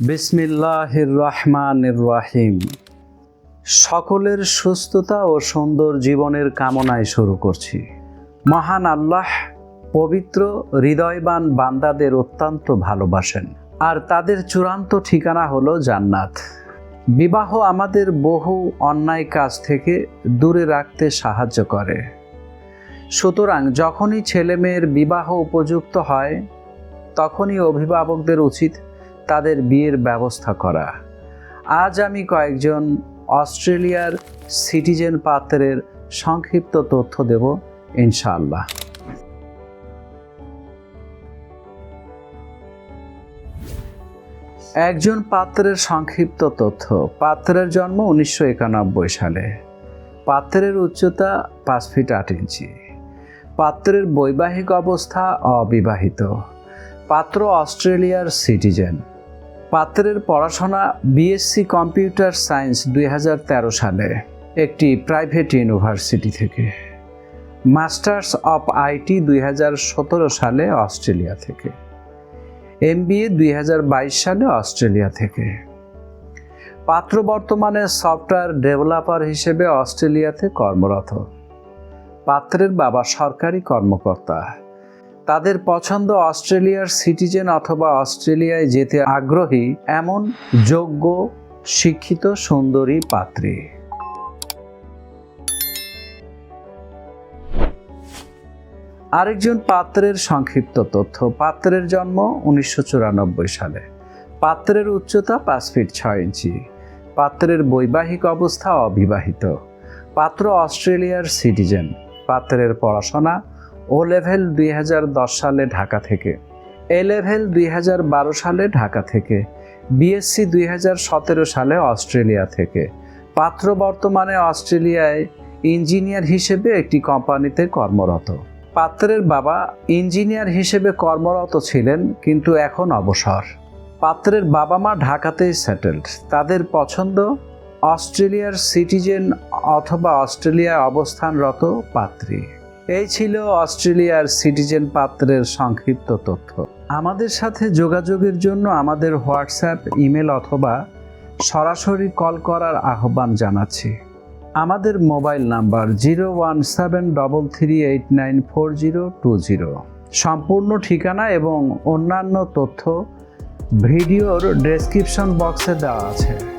বিসমিল্লাহির রহমানির রাহিম। সকলের সুস্থতা ও সুন্দর জীবনের কামনায় শুরু করছি। মহান আল্লাহ পবিত্র, হৃদয়বান বান্দাদের অত্যন্ত ভালোবাসেন। আর তাদের চূড়ান্ত ঠিকানা হলো জান্নাত। বিবাহ আমাদের বহু অন্যায় কাজ থেকে দূরে রাখতে সাহায্য করে। সুতরাং যখনই ছেলে মেয়ের বিবাহ উপযুক্ত হয়, তখনই অভিভাবকদের উচিত তাদের বিয়ের ব্যবস্থা করা। আজ আমি কয়েকজন অস্ট্রেলিয়ার সিটিজেন পাত্রের সংক্ষিপ্ত তথ্য দেব, ইনশাআল্লাহ। একজন পাত্রের সংক্ষিপ্ত তথ্য। পাত্রের জন্ম উনিশশো একানব্বই সালে। পাত্রের উচ্চতা পাঁচ ফিট আট ইঞ্চি। পাত্রের বৈবাহিক অবস্থা অবিবাহিত। পাত্র অস্ট্রেলিয়ার সিটিজেন। পাত্রের পড়াশোনা বিএসসি কম্পিউটার সায়েন্স দুই হাজার তেরো সালে, একটি প্রাইভেট ইউনিভার্সিটি থেকে। মাস্টার্স অফ আইটি দুই হাজার সতেরো সালে অস্ট্রেলিয়া থেকে। এম এমবিএ দুই সালে অস্ট্রেলিয়া থেকে। পাত্র বর্তমানে সফটওয়্যার ডেভেলপার হিসেবে অস্ট্রেলিয়াতে কর্মরত। পাত্রের বাবা সরকারি কর্মকর্তা। তাদের পছন্দ অস্ট্রেলিয়ার সিটিজেন অথবা অস্ট্রেলিয়ায় যেতে আগ্রহী এমন যোগ্য, শিক্ষিত, সুন্দরী পাত্রী। আরেকজন পাত্রের সংক্ষিপ্ত তথ্য। পাত্রের জন্ম উনিশশো চুরানব্বই সালে। পাত্রের উচ্চতা পাঁচ ফিট ছয় ইঞ্চি। পাত্রের বৈবাহিক অবস্থা অবিবাহিত। পাত্র অস্ট্রেলিয়ার সিটিজেন। পাত্রের পড়াশোনা ও লেভেল দুই হাজার দশ সালে ঢাকা থেকে, এ লেভেল দুই হাজার বারো সালে ঢাকা থেকে বিএসসি দুই হাজার সতেরো সালে অস্ট্রেলিয়া থেকে। পাত্র বর্তমানে অস্ট্রেলিয়ায় ইঞ্জিনিয়ার হিসেবে একটি কোম্পানিতে কর্মরত। পাত্রের বাবা ইঞ্জিনিয়ার হিসেবে কর্মরত ছিলেন, কিন্তু এখন অবসর। পাত্রের বাবা মা ঢাকাতেই সেটেলড। তাদের পছন্দ অস্ট্রেলিয়ার সিটিজেন অথবা অস্ট্রেলিয়ায় অবস্থানরত পাত্রী। এই ছিল অস্ট্রেলিয়ার সিটিজেন পাত্রের সংক্ষিপ্ত তথ্য। আমাদের সাথে যোগাযোগের জন্য আমাদের হোয়াটসঅ্যাপ, ইমেল অথবা সরাসরি কল করার আহ্বান জানাচ্ছি। আমাদের mobile number zero one seven double three eight nine four zero two zero. সম্পূর্ণ ঠিকানা এবং অন্যান্য তথ্য ভিডিওর ডেসক্রিপশন বক্সে দেওয়া আছে।